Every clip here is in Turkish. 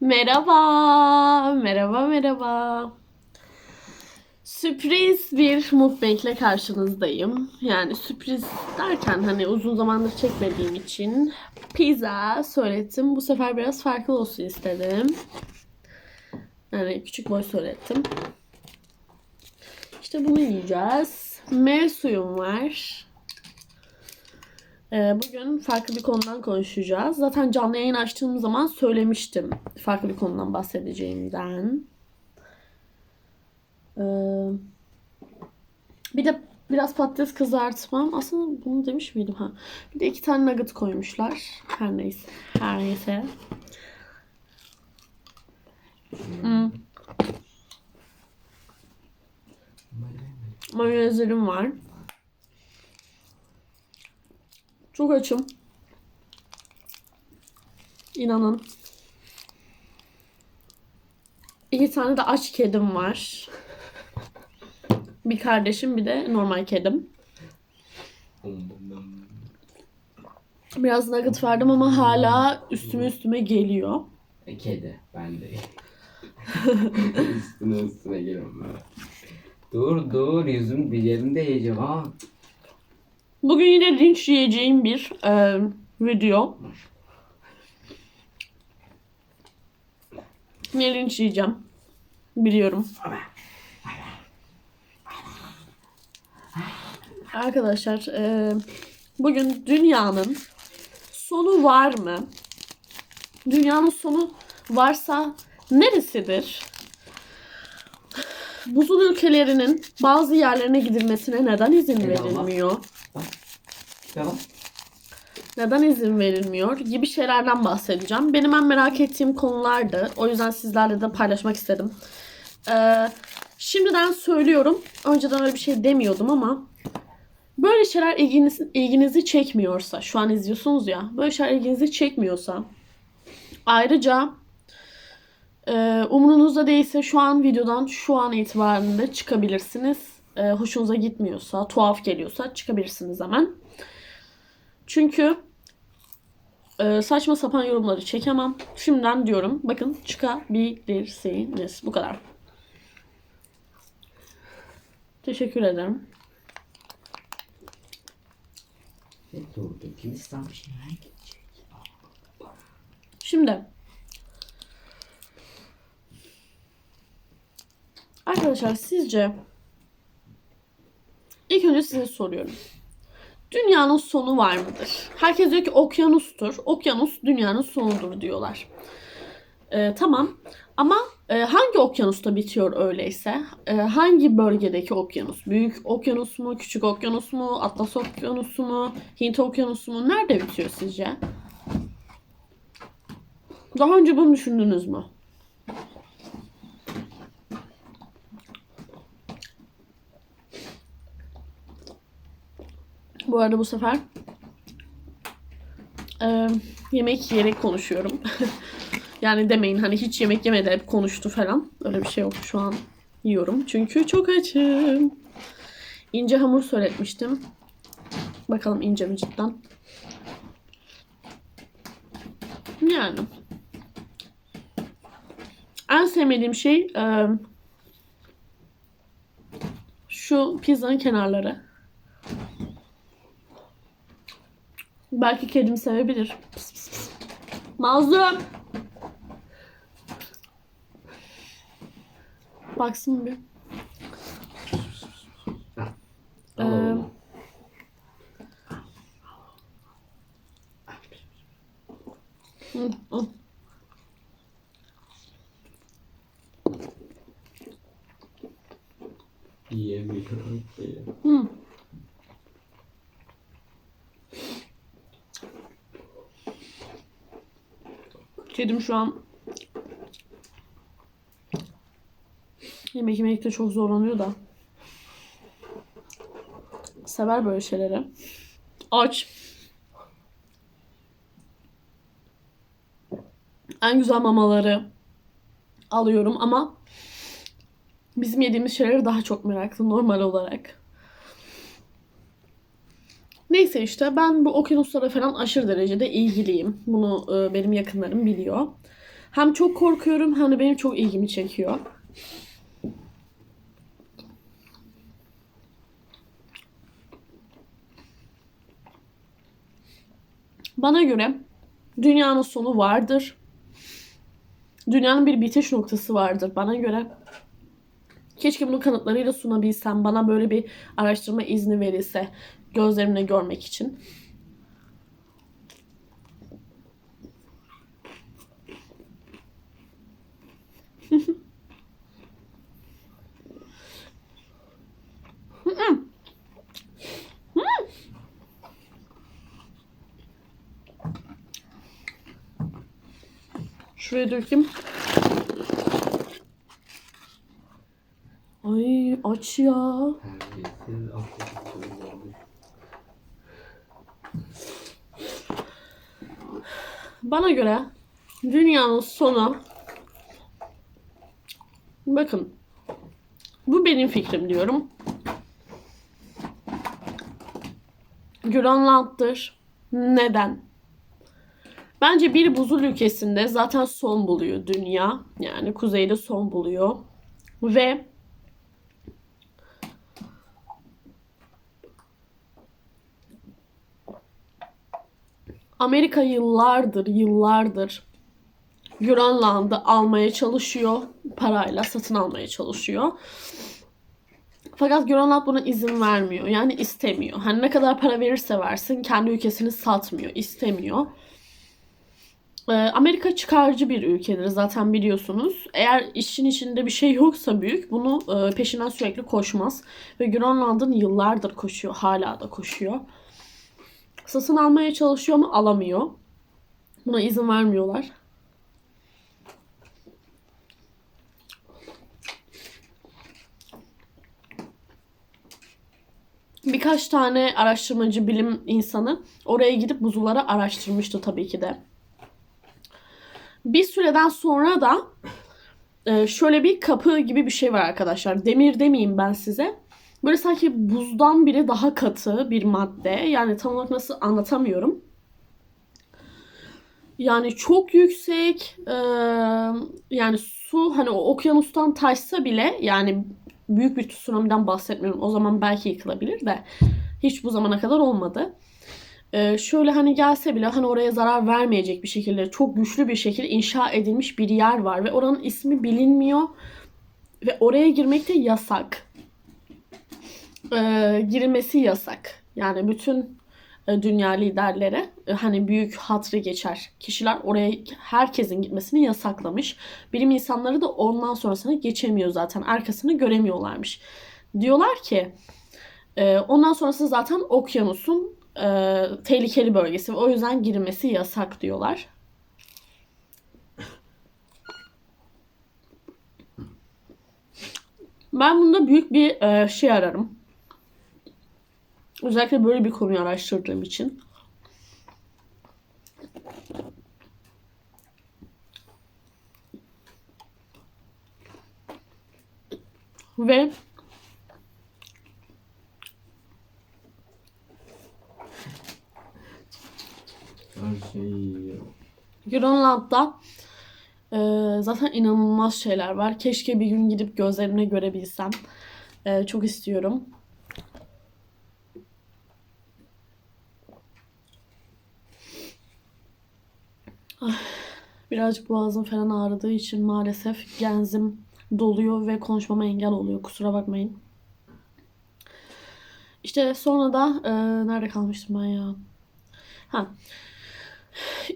Merhaba, merhaba, merhaba. Sürpriz bir mukbang'le karşınızdayım. Yani sürpriz derken hani uzun zamandır çekmediğim için pizza söylettim. Bu sefer biraz farklı olsun istedim. Yani küçük boy söylettim. İşte bunu yiyeceğiz. Meyve suyum var. Ee, Bugün farklı bir konudan konuşacağız. Zaten canlı yayın açtığım zaman söylemiştim farklı bir konudan bahsedeceğimden. Ee, Bir de biraz patates kızartmam. Aslında bunu demiş miydim ha? Bir de iki tane nugget koymuşlar. Her neyse. Her neyse. Hmm. Mayonezlerim var. Çok açım. İnanın. İki tane de aç kedim var. Bir kardeşim bir de normal kedim. Biraz nugget verdim ama hala üstüme üstüme geliyor. E, Kedi. Ben de. üstüne üstüne geliyorum böyle. Dur dur yüzüm bir yerinde yiyeceğim ha. Bugün yine linç yiyeceğim bir e, video. Yine linç yiyeceğim. Biliyorum. Arkadaşlar e, bugün dünyanın sonu var mı? Dünyanın sonu varsa neresidir? Buzul ülkelerinin bazı yerlerine gidilmesine neden izin verilmiyor? Devam. neden izin verilmiyor gibi şeylerden bahsedeceğim. Benim en merak ettiğim konulardı. O yüzden sizlerle de paylaşmak istedim. Ee, şimdiden söylüyorum. Önceden öyle bir şey demiyordum ama böyle şeyler ilginiz, ilginizi çekmiyorsa, şu an izliyorsunuz ya, böyle şeyler ilginizi çekmiyorsa ayrıca e, umurunuzda değilse şu an videodan şu an itibaren de çıkabilirsiniz. E, hoşunuza gitmiyorsa, tuhaf geliyorsa çıkabilirsiniz hemen. Çünkü e, saçma sapan yorumları çekemem. Şimdiden diyorum. Bakın çıkabilirsiniz. Bu kadar. Teşekkür ederim. Şimdi Arkadaşlar sizce ilk önce size soruyorum. Dünyanın sonu var mıdır? Herkes diyor ki okyanustur. Okyanus dünyanın sonudur diyorlar. Ee, tamam. Ama e, hangi okyanusta bitiyor öyleyse? E, hangi bölgedeki okyanus? Büyük okyanus mu? Küçük okyanus mu? Atlas okyanusu mu? Hint okyanusu mu? Nerede bitiyor sizce? Daha önce bunu düşündünüz mü? Bu arada bu sefer e, yemek yiyerek konuşuyorum. yani demeyin hani hiç yemek yemedi hep konuştu falan. Öyle bir şey yok şu an yiyorum. Çünkü çok açım. İnce hamur söyletmiştim. Bakalım ince mi cidden. Yani. En sevmediğim şey e, şu pizzanın kenarları. Belki kedim sevebilir. Pıs pıs pıs. Mazlum. Baksın bir. Ee. Yiyemiyorum ki. Hı. Kedim şu an yemek yemekte çok zorlanıyor da. Sever böyle şeyleri. Aç. En güzel mamaları alıyorum ama bizim yediğimiz şeyleri daha çok meraklı normal olarak. Neyse işte ben bu okyanuslara falan aşırı derecede ilgiliyim. Bunu e, benim yakınlarım biliyor. Hem çok korkuyorum hem de benim çok ilgimi çekiyor. Bana göre dünyanın sonu vardır. Dünyanın bir bitiş noktası vardır bana göre. Keşke bunu kanıtlarıyla sunabilsem. Bana böyle bir araştırma izni verilse gözlerimle görmek için. Şuraya dökeyim. Ay aç ya. Bana göre dünyanın sonu bakın bu benim fikrim diyorum. Grönland'dır. Neden? Bence bir buzul ülkesinde zaten son buluyor dünya. Yani kuzeyde son buluyor. Ve Amerika yıllardır, yıllardır Grönland'ı almaya çalışıyor. Parayla satın almaya çalışıyor. Fakat Grönland buna izin vermiyor. Yani istemiyor. Hani ne kadar para verirse versin kendi ülkesini satmıyor. istemiyor. Ee, Amerika çıkarcı bir ülkedir zaten biliyorsunuz. Eğer işin içinde bir şey yoksa büyük bunu e, peşinden sürekli koşmaz. Ve Grönland'ın yıllardır koşuyor. Hala da koşuyor. Satın almaya çalışıyor ama alamıyor. Buna izin vermiyorlar. Birkaç tane araştırmacı, bilim insanı oraya gidip buzulları araştırmıştı tabii ki de. Bir süreden sonra da e, şöyle bir kapı gibi bir şey var arkadaşlar. Demir demeyeyim ben size. Böyle sanki buzdan bile daha katı bir madde. Yani tam olarak nasıl anlatamıyorum. Yani çok yüksek. e, yani su hani o okyanustan taşsa bile yani büyük bir tsunami'den bahsetmiyorum. O zaman belki yıkılabilir de hiç bu zamana kadar olmadı. E, şöyle hani gelse bile hani oraya zarar vermeyecek bir şekilde çok güçlü bir şekilde inşa edilmiş bir yer var ve oranın ismi bilinmiyor ve oraya girmek de yasak e, girilmesi yasak. Yani bütün e, dünya liderlere e, hani büyük hatrı geçer kişiler oraya herkesin gitmesini yasaklamış. Bilim insanları da ondan sonrasını geçemiyor zaten. Arkasını göremiyorlarmış. Diyorlar ki e, ondan sonrası zaten okyanusun e, tehlikeli bölgesi. O yüzden girilmesi yasak diyorlar. Ben bunda büyük bir e, şey ararım. Özellikle böyle bir konuyu araştırdığım için. Ve Her şey yiyor. Grönland'da e, zaten inanılmaz şeyler var. Keşke bir gün gidip gözlerimle görebilsem. E, çok istiyorum. Ah, Birazcık boğazım falan ağrıdığı için maalesef genzim doluyor ve konuşmama engel oluyor. Kusura bakmayın. İşte sonra da e, nerede kalmıştım ben ya? Ha.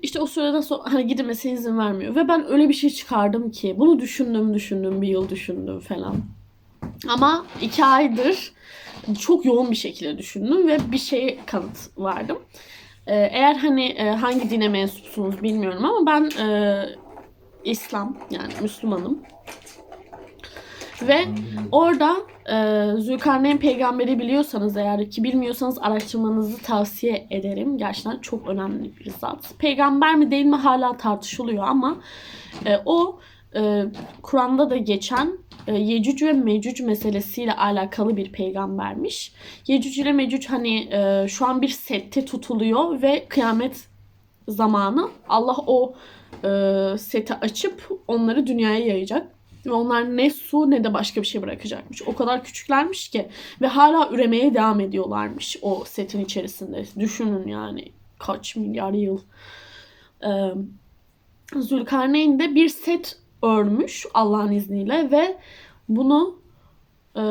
İşte o süreden sonra hani gidilmesine izin vermiyor. Ve ben öyle bir şey çıkardım ki bunu düşündüm düşündüm bir yıl düşündüm falan. Ama iki aydır çok yoğun bir şekilde düşündüm ve bir şeye kanıt verdim. Ee, eğer hani e, hangi dine mensupsunuz bilmiyorum ama ben e, İslam yani Müslümanım. Ve orada e, Zülkarneyn peygamberi biliyorsanız eğer ki bilmiyorsanız araştırmanızı tavsiye ederim. Gerçekten çok önemli bir zat. Peygamber mi değil mi hala tartışılıyor ama e, o e, Kur'an'da da geçen e, Yecüc ve Mecüc meselesiyle alakalı bir peygambermiş. Yecüc ile Mecüc hani e, şu an bir sette tutuluyor ve kıyamet zamanı Allah o e, seti açıp onları dünyaya yayacak. Ve onlar ne su ne de başka bir şey bırakacakmış. O kadar küçüklermiş ki. Ve hala üremeye devam ediyorlarmış o setin içerisinde. Düşünün yani kaç milyar yıl. Ee, Zülkarneyn bir set örmüş Allah'ın izniyle ve bunu e,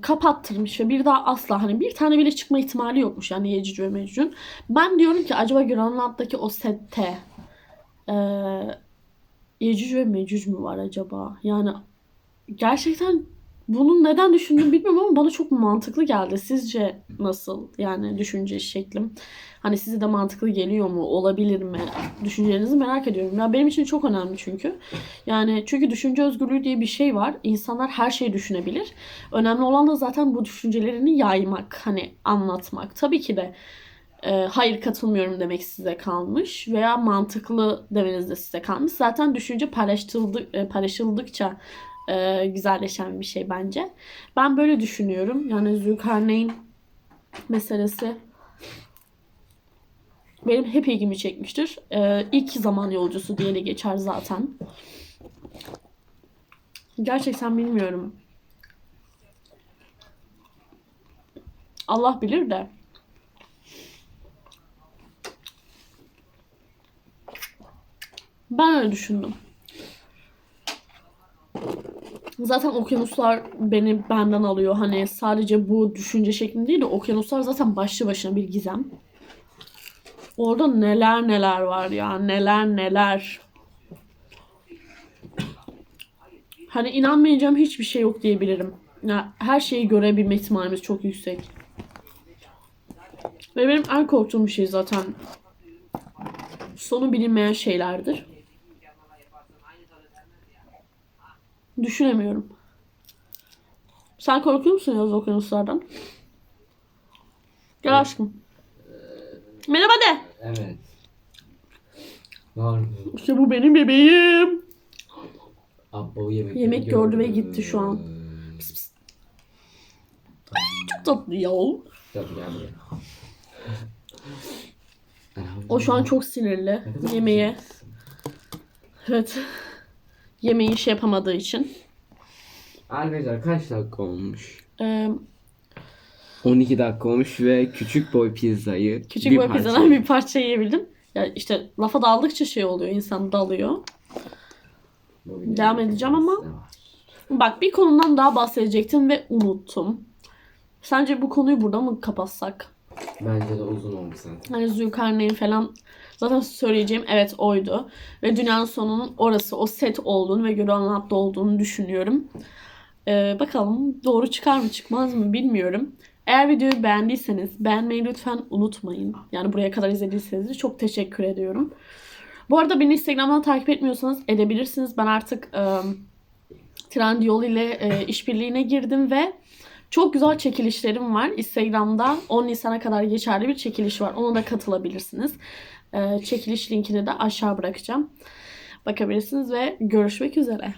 kapattırmış ve bir daha asla hani bir tane bile çıkma ihtimali yokmuş yani Yecüc ve Mecüc'ün. Ben diyorum ki acaba Grönland'daki o sette e, Yecüc ve Mecüc mü var acaba? Yani gerçekten bunun neden düşündüğümü bilmiyorum ama bana çok mantıklı geldi. Sizce nasıl yani düşünce şeklim? Hani size de mantıklı geliyor mu? Olabilir mi? Düşüncelerinizi merak ediyorum. Ya benim için çok önemli çünkü. Yani çünkü düşünce özgürlüğü diye bir şey var. İnsanlar her şeyi düşünebilir. Önemli olan da zaten bu düşüncelerini yaymak, hani anlatmak. Tabii ki de e, hayır katılmıyorum demek size kalmış veya mantıklı demeniz de size kalmış. Zaten düşünce paylaşıldı, e, paylaşıldıkça e, güzelleşen bir şey bence. Ben böyle düşünüyorum. Yani Zülkarneyn meselesi benim hep ilgimi çekmiştir. E, ilk zaman yolcusu diye de geçer zaten. Gerçekten bilmiyorum. Allah bilir de. Ben öyle düşündüm. Zaten okyanuslar beni benden alıyor. Hani sadece bu düşünce şeklinde değil de okyanuslar zaten başlı başına bir gizem. Orada neler neler var ya. Neler neler. Hani inanmayacağım hiçbir şey yok diyebilirim. Ya her şeyi görebilme ihtimalimiz çok yüksek. Ve benim en korktuğum şey zaten sonu bilinmeyen şeylerdir. Düşünemiyorum. Sen korkuyor musun yaz okyanuslardan? Gel aşkım. Merhaba de. Evet. Var mı? İşte bu benim bebeğim. Abba yemek Yemek gördü ve gitti şu an. Pıs pıs. Ay çok tatlı ya. Tabii yani. O şu an çok sinirli. Yemeğe. Evet. Yemeği şey yapamadığı için. Arkadaşlar kaç dakika olmuş? Ee, 12 dakika olmuş ve küçük boy pizzayı küçük bir boy parça- pizzadan bir parça yiyebildim. Ya işte lafa daldıkça şey oluyor. insan dalıyor. Devam edeceğim ama Bak bir konudan daha bahsedecektim ve unuttum. Sence bu konuyu burada mı kapatsak? Bence de uzun oldu zaten. Hani Zülkarneyn falan zaten söyleyeceğim evet oydu. Ve dünyanın sonunun orası o set olduğunu ve Grönland'da olduğunu düşünüyorum. Ee, bakalım doğru çıkar mı çıkmaz mı bilmiyorum. Eğer videoyu beğendiyseniz beğenmeyi lütfen unutmayın. Yani buraya kadar izlediyseniz de çok teşekkür ediyorum. Bu arada beni Instagram'dan takip etmiyorsanız edebilirsiniz. Ben artık e, Trendyol ile e, işbirliğine girdim ve çok güzel çekilişlerim var. Instagram'da 10 Nisan'a kadar geçerli bir çekiliş var. Ona da katılabilirsiniz. E, çekiliş linkini de aşağı bırakacağım. Bakabilirsiniz ve görüşmek üzere.